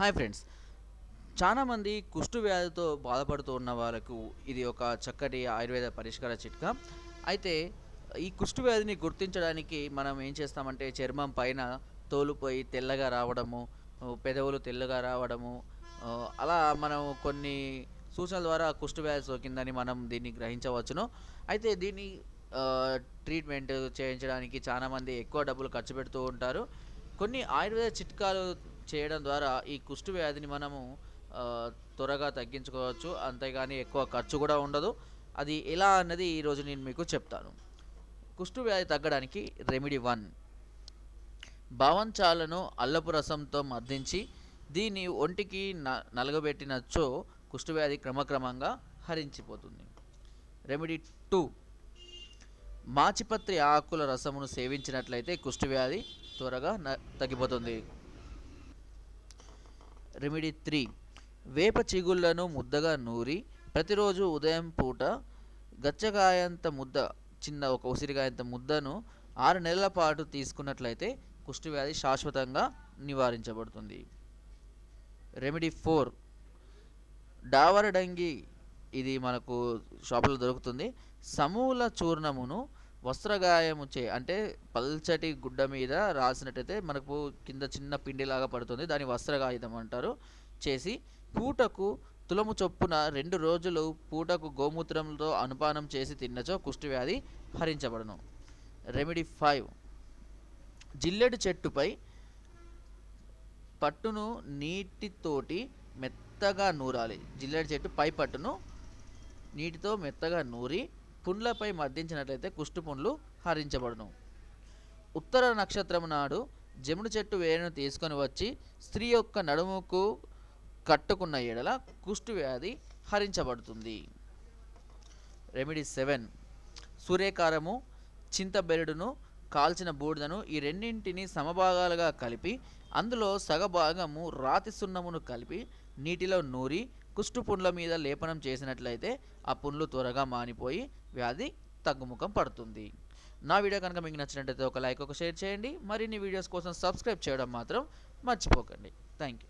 Hi friends. చాలామంది కుష్టు వ్యాధితో బాధపడుతూ ఉన్న వాళ్ళకు ఇది ఒక చక్కటి ఆయుర్వేద పరిష్కార చిట్కా. అయితే ఈ కుష్టు వ్యాధిని గుర్తించడానికి మనం ఏం చేస్తామంటే చర్మం పైన తోలుపోయి తెల్లగా రావడము పెదవులు తెల్లగా రావడము అలా మనం కొన్ని సూచనల ద్వారా కుష్టు వ్యాధి సోకిందని మనం దీన్ని గ్రహించవచ్చును. అయితే దీన్ని ట్రీట్మెంట్ చేయించడానికి చాలామంది ఎక్కువ డబ్బులు ఖర్చు పెడుతూ ఉంటారు. కొన్ని ఆయుర్వేద చిట్కాలు చేయడం ద్వారా ఈ కుష్టు వ్యాధిని మనము త్వరగా తగ్గించుకోవచ్చు. అంతేగాని ఎక్కువ ఖర్చు కూడా ఉండదు. అది ఎలా అన్నది ఈరోజు నేను మీకు చెప్తాను. కుష్టు వ్యాధి తగ్గడానికి రెమెడీ వన్. భావంచాలను అల్లపు రసంతో మర్దించి దీన్ని ఒంటికి న నలగబెట్టినచ్చో కుష్ఠవ్యాధి క్రమక్రమంగా హరించిపోతుంది. Remedy two. మాచిపత్రి ఆకుల రసమును సేవించినట్లయితే కుష్ఠవ్యాధి త్వరగా న తగ్గిపోతుంది. Remedy three. వేప చిగుళ్ళను ముద్దగా నూరి ప్రతిరోజు ఉదయం పూట గచ్చకాయంత ముద్ద చిన్న ఒక ఉసిరికాయంత ముద్దను ఆరు నెలల పాటు తీసుకున్నట్లయితే కుష్ఠవ్యాధి శాశ్వతంగా నివారించబడుతుంది. Remedy four. డావరడంగి ఇది మనకు షాపులో దొరుకుతుంది. సమూల చూర్ణమును వస్త్రగాయము చే అంటే పల్చటి గుడ్డ మీద రాసినట్టయితే మనకు కింద చిన్న పిండిలాగా పడుతుంది. దాని వస్త్రగాయుధం అంటారు. చేసి పూటకు తులము చొప్పున రెండు రోజులు పూటకు గోమూత్రంతో అనుపానం చేసి తిన్నచో కుష్ఠవ్యాధి హరించబడను. Remedy five. జిల్లెడు చెట్టుపై పట్టును నీటితోటి మెత్తగా నూరాలి. జిల్లెడు చెట్టు పై పట్టును నీటితో మెత్తగా నూరి పుండ్లపై మద్దించినట్లయితే కుష్టు పుండ్లు హరించబడును. ఉత్తర నక్షత్రం నాడు జముడు చెట్టు వేరును తీసుకొని వచ్చి స్త్రీ యొక్క నడుముకు కట్టుకున్న ఎడల కుష్టు వ్యాధి హరించబడుతుంది. Remedy seven. సూర్యకారము చింతబెరడును కాల్చిన బూడిదను ఈ రెండింటిని సమభాగాలుగా కలిపి అందులో సగభాగము రాతి సున్నమును కలిపి నీటిలో నూరి కుష్టు పుండ్ల మీద లేపనం చేసినట్లయితే ఆ పుండ్లు త్వరగా మానిపోయి వ్యాధి తగ్గుముఖం పడుతుంది. నా వీడియో కనుక మీకు నచ్చినట్లయితే ఒక లైక్ ఒక షేర్ చేయండి. మరిన్ని వీడియోస్ కోసం సబ్స్క్రైబ్ చేయడం మాత్రం మర్చిపోకండి. Thank you